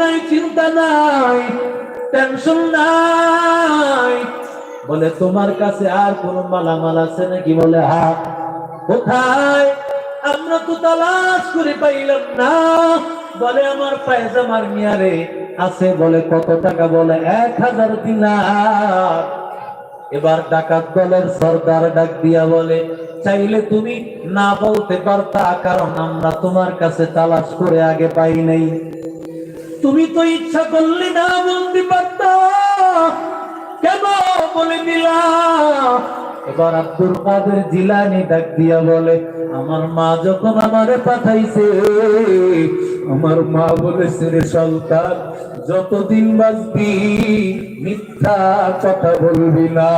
নাই চিন্তা নাই টেনশন নাই। বলে, তোমার কাছে আর কোন মালামাল আছে নাকি? বলে, হা, কোথায়? আমরা তো তালাশ করে পাইলাম না। বলে, আমার পায়জামার মিয়ারে আছে। বলে, কত টাকা? বলে, এক হাজার দিনার। এবার ডাকাত দলের সর্দার ডাক দিয়া বলে, চাইলে তুমি না বলতে পারতা, কারণ আমরা তোমার কাছে তালাশ করে আগে পাই নাই। তুমি তো ইচ্ছা করলে না বলতে পারতা কেন বলে দিলা? এবার আব্দুল কাদের জিলানি ডাক দিয়া বলে, আমার মা যখন আমারে পাঠাইছে, আমার মা বলেছে রে সন্তান, যতদিন বাঁচবি, মিথ্যা কথা বলবি না।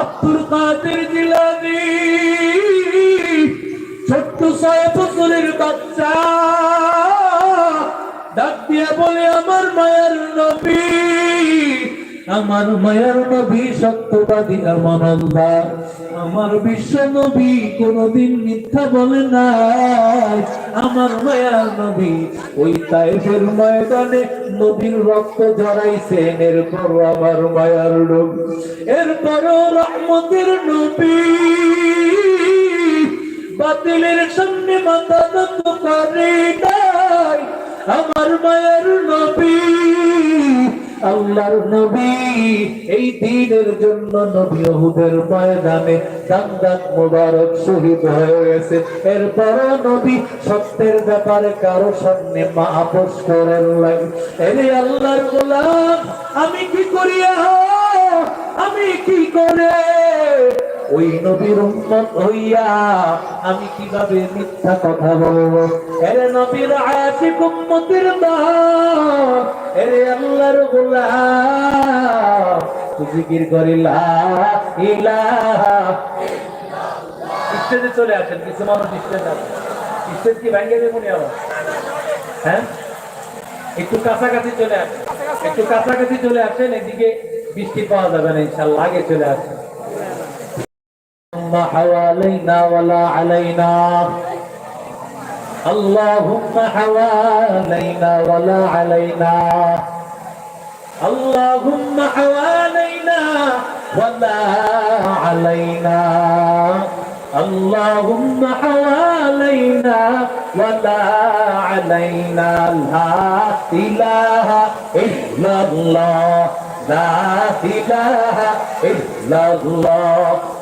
আব্দুল কাদের জিলানি, ছোট্ট ছয় বছরের বাচ্চা। দিয়া বলে, আমার মায়ের নবী, আমার মায়ের নবী সত্যবাদী আমানন্দার আমার বিশ্ব নবী কোনদিন মিথ্যা বলে না আমার মায়ার নবী ওই তাইফের ময়দানে নবীর রক্ত জড়াইছেন এরপর আমার মায়ার নবী এরপরও রহমতের নবী। বাতিলের সামনে মাথা নত করে আমার মায়ের নবী, আল্লাহর নবী, এই দিনের জন্য নবী ওহুদের ময়দানে দান্দাত মোবারক শহীদ হয়ে গেছে। এরপর নবী সত্যের ব্যাপারে কারও সামনে মা আপোষ করেন লাগে এরে আল্লাহর গোলাম, আমি কি করিয়া, আমি কি করে ওই নবীর হইয়া আমি কীভাবে মিথ্যা কথা বলব? এরে নবীর এরে আল্লাহর জিকির চলে আসেন, কিছু মানুষ কি ভেঙে দেবো নি আবার? হ্যাঁ? একটু কাছাকাছি চলে আসেন। একটু কাছাকাছি চলে আসেন, এদিকে বৃষ্টি পাওয়া যাবে না, ইনশাল্লাহ। আগে চলে আসেন। اللهم حوالينا ولا علينا. اللهم حوالينا ولا علينا. اللهم حوالينا ولا علينا. اللهم حوالينا ولا علينا. لا إله إلا الله. لا إله إلا الله.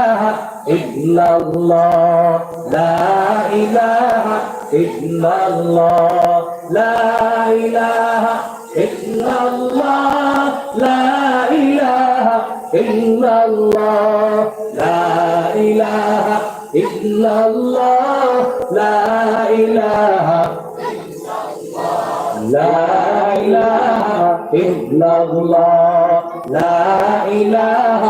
illallah la ilaha illallah la ilaha illallah la ilaha illallah la ilaha illallah la ilaha لا إله إلا الله لا إله